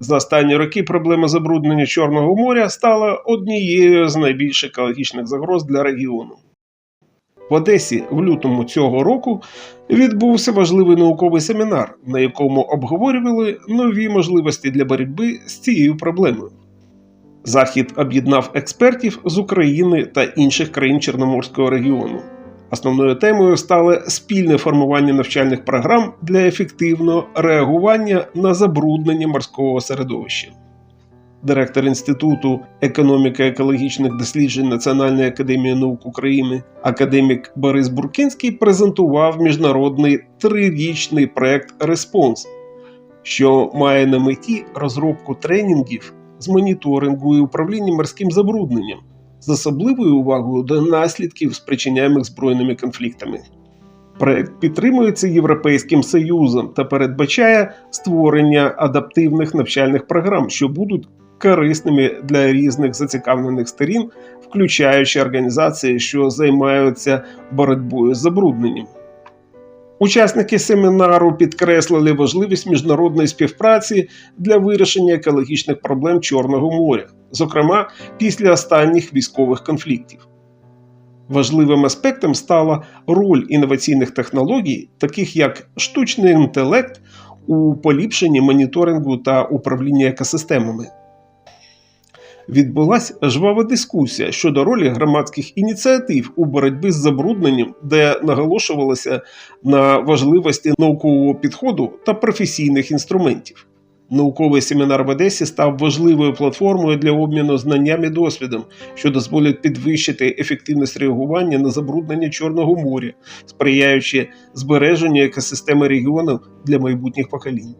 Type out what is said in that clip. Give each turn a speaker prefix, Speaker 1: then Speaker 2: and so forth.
Speaker 1: За останні роки проблема забруднення Чорного моря стала однією з найбільш екологічних загроз для регіону. В Одесі в лютому цього року відбувся важливий науковий семінар, на якому обговорювали нові можливості для боротьби з цією проблемою. Захід об'єднав експертів з України та інших країн Чорноморського регіону. Основною темою стало спільне формування навчальних програм для ефективного реагування на забруднення морського середовища. Директор Інституту економіки екологічних досліджень Національної академії наук України, академік Борис Буркінський презентував міжнародний трирічний проект Респонс, що має на меті розробку тренінгів з моніторингу і управління морським забрудненням з особливою увагою до наслідків, спричиняємих збройними конфліктами. Проект підтримується Європейським Союзом та передбачає створення адаптивних навчальних програм, що будуть корисними для різних зацікавлених сторін, включаючи організації, що займаються боротьбою з забрудненням. Учасники семінару підкреслили важливість міжнародної співпраці для вирішення екологічних проблем Чорного моря, зокрема після останніх військових конфліктів. Важливим аспектом стала роль інноваційних технологій, таких як штучний інтелект, у поліпшенні моніторингу та управління екосистемами. Відбулася жвава дискусія щодо ролі громадських ініціатив у боротьбі з забрудненням, де наголошувалося на важливості наукового підходу та професійних інструментів. Науковий семінар в Одесі став важливою платформою для обміну знаннями і досвідом, що дозволить підвищити ефективність реагування на забруднення Чорного моря, сприяючи збереженню екосистеми регіону для майбутніх поколінь.